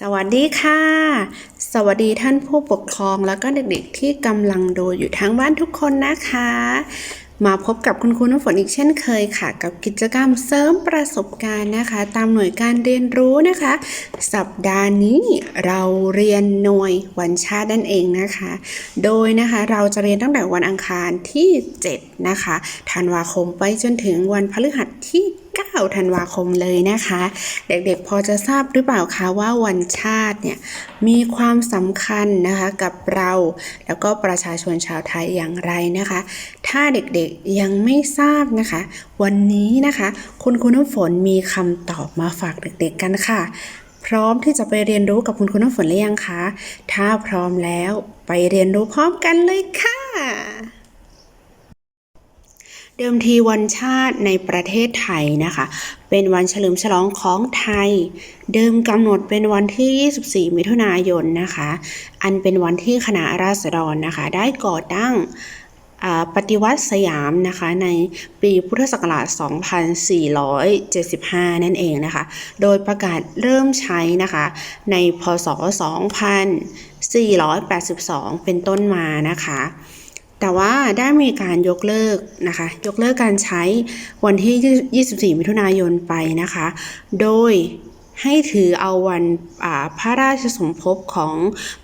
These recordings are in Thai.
สวัสดีค่ะ สวัสดีท่านผู้ปกครองแล้วก็เด็กๆที่กำลังดูอยู่ทั้งบ้านทุกคนนะคะ มาพบกับคุณครูน้ำฝนอีกเช่นเคยค่ะ กับกิจกรรมเสริมประสบการณ์นะคะ ตามหน่วยการเรียนรู้นะคะ สัปดาห์นี้เราเรียนหน่วยวันชาตินั่นเองนะคะ โดยนะคะเราจะเรียนตั้งแต่วันอังคารที่ 7 นะคะธันวาคมไปจนถึงวันพฤหัสที่ 9ธันวาคมเลยนะคะ เด็กๆพอจะทราบหรือเปล่าคะว่าวันชาติเนี่ยมีความสำคัญนะคะกับเรา แล้วก็ประชาชนชาวไทยอย่างไรนะคะ ถ้าเด็กๆยังไม่ทราบนะคะ วันนี้นะคะ คุณครูน้ำฝนมีคำตอบมาฝากเด็กๆกันค่ะ พร้อมที่จะไปเรียนรู้กับคุณครูน้ำฝนหรือยังคะ ถ้าพร้อมแล้วไปเรียนรู้พร้อมกันเลยค่ะ เดิมทีวันชาติในประเทศไทยนะคะ เป็นวันเฉลิมฉลองของไทย เดิมกำหนดเป็นวันที่ 24 มิถุนายนนะคะ อันเป็นวันที่คณะราษฎรนะคะ ได้ก่อตั้งปฏิวัติสยามนะคะในปีพุทธศักราช 2475 นั่นเองนะคะ โดยประกาศเริ่มใช้นะคะในพศ 2482 เป็นต้นมานะคะ แต่ว่าได้มีการยกเลิกนะคะ ยกเลิกการใช้วันที่ 24 มิถุนายนไปนะคะ โดยให้ถือเอาวันพระราชสมภพของ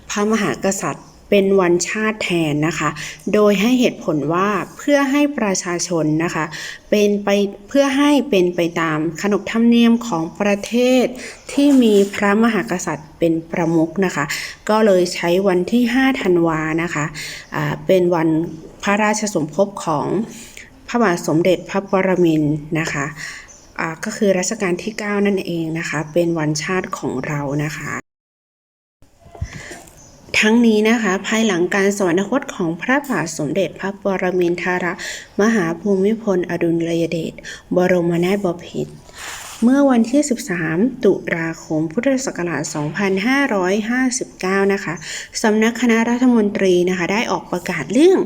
พระมหากษัตริย์ เป็นวันชาติแทนนะคะ โดยให้เหตุผลว่าเพื่อให้ประชาชนนะคะ เป็นไปเพื่อให้เป็นไปตามขนบธรรมเนียมของประเทศที่มีพระมหากษัตริย์เป็นประมุขนะคะ ก็เลยใช้วันที่ 5 ธันวานะคะอ่าเป็นวันพระราชสมภพของพระบาทสมเด็จพระปรมินทร์นะคะก็คือรัชกาลที่ 9 นั่นเองนะคะ เป็นวันชาติของเรานะคะ ทั้งนี้นะคะ ภายหลังการสวรรคตของพระบาทสมเด็จพระปรมินทรมหาภูมิพลอดุลยเดชบรมนาถบพิตรเมื่อวันที่ 13 ตุลาคม พุทธศักราช 2559 นะคะ สำนักคณะรัฐมนตรีนะคะ ได้ออกประกาศเรื่อง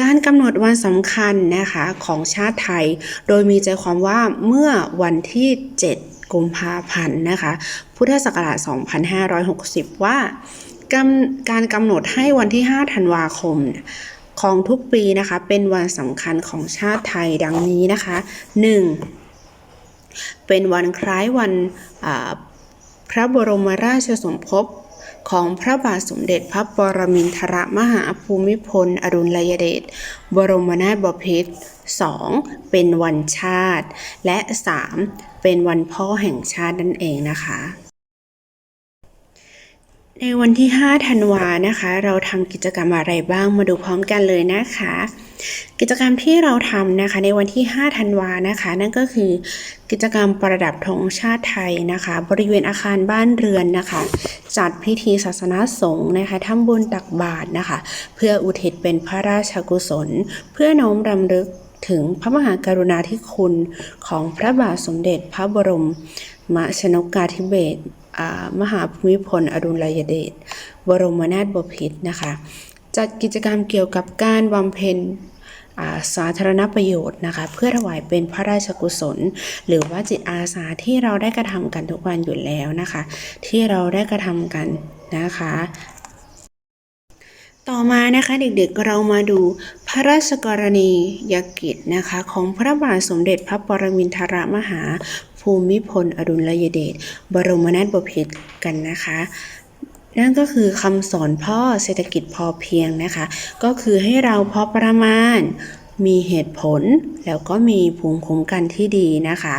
การกำหนดวันสำคัญนะคะของชาติไทย โดยมีใจความว่าเมื่อวันที่ 7 กุมภาพันธ์นะคะ พุทธศักราช 2560 ว่า การกำหนดให้วันที่ 5 ธันวาคมของทุกปีนะคะ เป็นวันสำคัญของชาติไทยดังนี้นะคะ 1. เป็นวันคล้ายวันพระบรมราชสมภพของพระบาทสมเด็จพระปรมินทรมหาภูมิพล อดุลยเดช บรมนาถบพิตร 2. เป็นวันชาติ และ 3. เป็นวันพ่อแห่งชาตินั่นเองนะคะ ในวันที่ 5 ธันวานะคะ เราทำกิจกรรมอะไรบ้างมาดูพร้อมกันเลยนะคะ กิจกรรมที่เราทำนะคะ ในวันที่ 5 ธันวานะคะ นั่นก็คือ กิจกรรมประดับธงชาติไทยนะคะ บริเวณอาคารบ้านเรือนนะคะ จัดพิธีศาสนาสงฆ์นะคะทำบุญตักบาตรนะคะ เพื่ออุทิศเป็นพระราชกุศล เพื่อน้อมรำลึกถึงพระมหากรุณาธิคุณของพระบาทสมเด็จพระบรมมชนกาธิเบศร มหาภูมิพลอดุลยเดชบรมนาถบพิตรนะคะ จัดกิจกรรมเกี่ยวกับการบำเพ็ญสาธารณประโยชน์นะคะ เพื่อถวายเป็นพระราชกุศล หรือว่าจิตอาสาที่เราได้กระทำกันทุกวันอยู่แล้วนะคะ ที่เราได้กระทำกันนะคะ ต่อมานะคะเด็กๆเรามาดูพระราชกรณียกิจนะคะของพระบาทสมเด็จพระปรมินทรมหาภูมิพลอดุลยเดชบรมนาถบพิตรกันนะคะนั่นก็คือคำสอนพ่อเศรษฐกิจพอเพียงนะคะ ก็คือให้เราพอประมาณมีเหตุผล แล้วก็มีภูมิคุ้มกันที่ดีนะคะ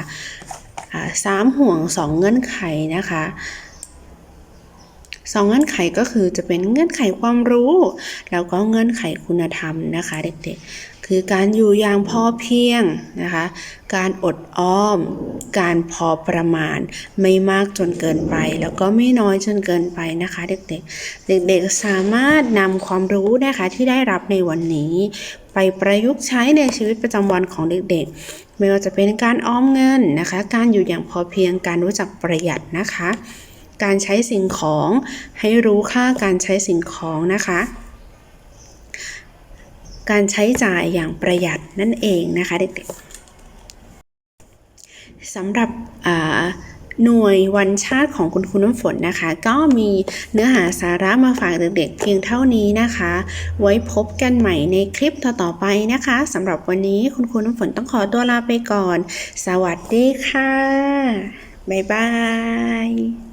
สามห่วงสองเงื่อนไขนะคะ สองเงื่อนไขก็คือจะเป็นเงื่อนไขความรู้ แล้วก็เงื่อนไขคุณธรรมนะคะเด็กๆ คือการอยู่อย่างพอเพียงนะคะ การอดออม การพอประมาณ ไม่มากจนเกินไป แล้วก็ไม่น้อยจนเกินไปนะคะ เด็กๆ เด็กๆ สามารถนำความรู้นะคะที่ได้รับในวันนี้ ไปประยุกต์ใช้ในชีวิตประจำวันของเด็กๆ ไม่ว่าจะเป็นการออมเงินนะคะ การอยู่อย่างพอเพียง การรู้จักประหยัดนะคะ การใช้สิ่งของ ให้รู้ค่าการใช้สิ่งของนะคะ การใช้จ่ายอย่างประหยัดนั่นเองนะคะเด็กๆสำหรับหน่วยวันชาติของคุณครูน้ำฝนนะคะ ก็มีเนื้อหาสาระมาฝากเด็กๆเพียงเท่านี้นะคะ ไว้พบกันใหม่ในคลิปต่อๆไปนะคะสำหรับวันนี้คุณครูน้ำฝนต้องขอตัวลาไปก่อน สวัสดีค่ะ บ๊ายบาย